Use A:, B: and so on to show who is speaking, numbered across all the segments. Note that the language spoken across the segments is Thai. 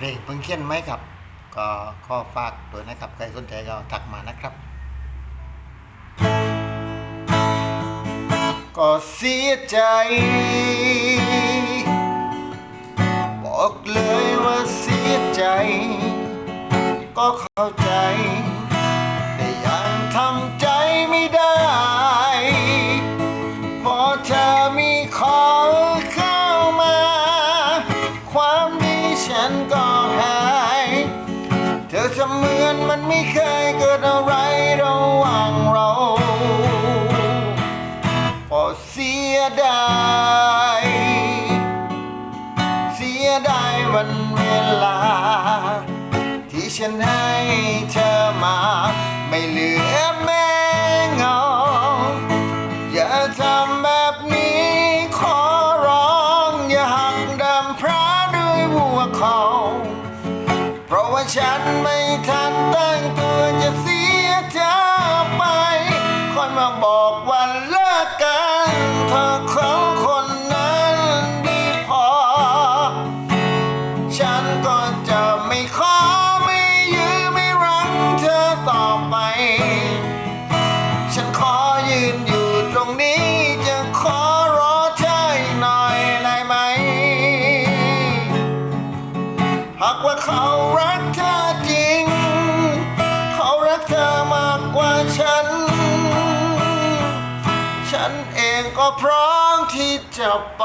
A: เพลงเพิ่งเขียนไหมครับ ก็ข้อฝากด้วยนะครับ ใครสนใจก็ทักมานะครับ ก็เสียใจ บอกเลยว่าเสียใจ ก็เข้าใจ อนมันไม่เคยเกิดอะไรระหว่างเราพอเสียดายเสียดายวันเวลา ที่ฉันให้เธอมา ไม่เหลือแม้เงา อย่าทำแบบนี้ขอร้องอย่าหักดำพระด้วยบัวเขา เพราะว่าฉันไม่ทัน ตั้งตัวจะเสียเธอไปคอยมาบอก จะไป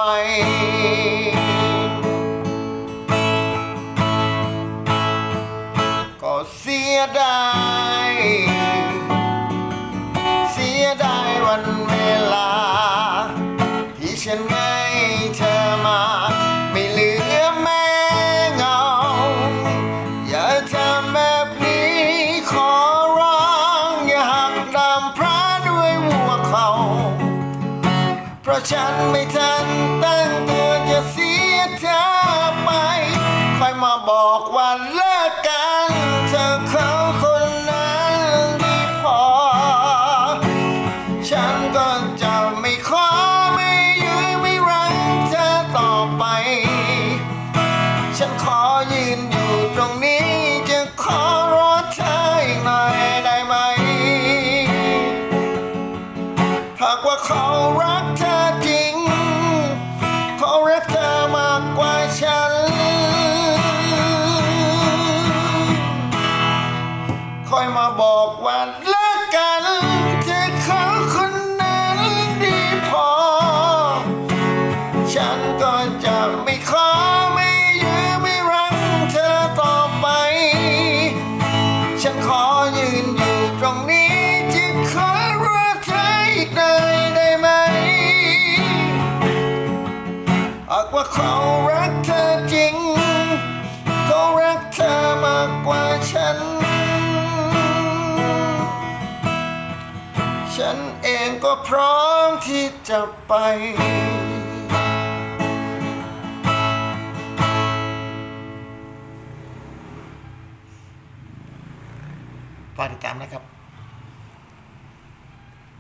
A: ก็เสียดาย เสียดายวันเวลา ที่ฉันให้เธอมา เพราะฉันไม่ทันตั้งตัวจะเสียเธอไปคอยมาบอกว่าเลิกกันเธอเขาคนนั้นดีพอ ฉันก็จะไม่ขอไม่ยื้อไม่รั้งเธอต่อไป ฉันขอยืนอยู่ตรงนี้จะขอรอเธออีกหน่อยได้ไหมหากว่าเขา เลิกกันเธอเขาคนนั้นดีพอ ฉันก็จะไม่ขอไม่ยื้อไม่รั้งเธอต่อไป ฉันขอยืนอยู่ตรงนี้จะขอรักเธออีกหน่อยได้ไหมหากว่าเขา พร้อมที่จะไป ฝากติดตามนะครับ